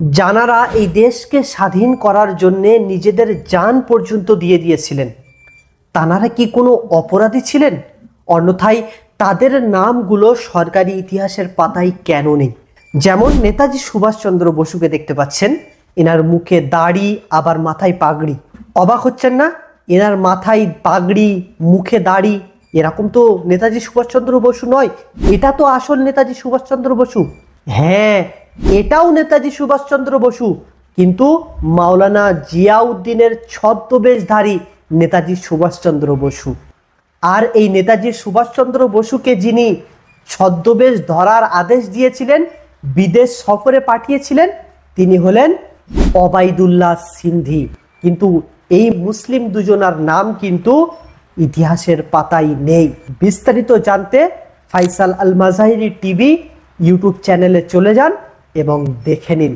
জানারা এই দেশকে স্বাধীন করার জন্যে নিজেদের যান পর্যন্ত দিয়ে দিয়েছিলেন। তানারা কি কোনো অপরাধী ছিলেন? অন্যথায় তাদের নামগুলো সরকারি ইতিহাসের পাতায় কেন নেই? যেমন নেতাজি সুভাষচন্দ্র বসুকে দেখতে পাচ্ছেন, এনার মুখে দাড়ি, আবার মাথায় পাগড়ি। অবাক হচ্ছেন না? এনার মাথায় পাগড়ি, মুখে দাড়ি, এরকম তো নেতাজি সুভাষচন্দ্র বসু নয়। এটা তো আসল নেতাজি সুভাষচন্দ্র বসু। হ্যাঁ এটাও নেতাজি সুভাষচন্দ্র বসু, কিন্তু মাওলানা জিয়াউদ্দিনের ছদ্মবেশধারী নেতাজি সুভাষচন্দ্র বসু। আর এই নেতাজি সুভাষচন্দ্র বসুকে যিনি ছদ্মবেশ ধরার আদেশ দিয়েছিলেন, বিদেশ সফরে পাঠিয়েছিলেন, তিনি হলেন অবাইদুল্লাহ সিন্ধি। কিন্তু এই মুসলিম দুজনার নাম কিন্তু ইতিহাসের পাতায় নেই। বিস্তারিত জানতে ফাইসাল আল মাজাহিরি টিভি ইউটিউব চ্যানেলে চলে যান। এবং দেখে নিন।